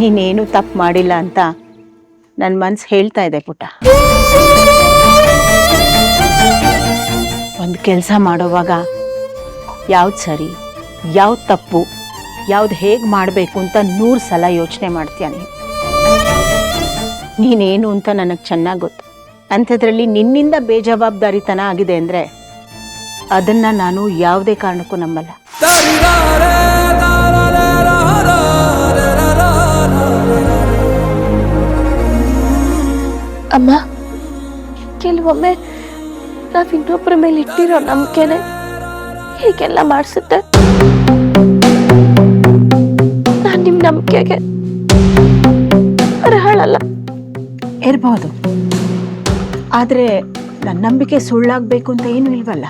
ನೀನೇನು ತಪ್ಪು ಮಾಡಿಲ್ಲ ಅಂತ ನನ್ನ ಮನ್ಸು ಹೇಳ್ತಾ ಇದೆ ಪುಟ್ಟ ಒಂದು ಕೆಲಸ ಮಾಡೋವಾಗ ಯಾವ್ದು ಸರಿ, ಯಾವ್ದು ತಪ್ಪು, ಯಾವ್ದು ಹೇಗೆ ಮಾಡಬೇಕು ಅಂತ ನೂರು ಸಲ ಯೋಚನೆ ಮಾಡ್ತೀಯ ನೀನು. ನೀನೇನು ಅಂತ ನನಗೆ ಚೆನ್ನಾಗಿ ಗೊತ್ತು. ಅಂಥದ್ರಲ್ಲಿ ನಿನ್ನಿಂದ ಬೇಜವಾಬ್ದಾರಿತನ ಆಗಿದೆ ಅಂದರೆ ಅದನ್ನು ನಾನು ಯಾವುದೇ ಕಾರಣಕ್ಕೂ ನಂಬಲ್ಲ. ಅಮ್ಮ ಕೆಲವೊಮ್ಮೆ ನಾವು ಇನ್ನೊಬ್ಬರ ಮೇಲೆ ಇಟ್ಟಿರೋ ನಂಬಿಕೆನೆ ಹೀಗೆಲ್ಲ ಮಾಡಿಸುತ್ತೆ. ನಾನು ನಿಮ್ಮ ನಂಬಿಕೆಗೆ ಹಾಳಲ್ಲ ಇರಬಹುದು ಆದರೆ ನನ್ನ ನಂಬಿಕೆ ಸುಳ್ಳಾಗಬೇಕು ಅಂತ ಏನು ಇಲ್ವಲ್ಲ?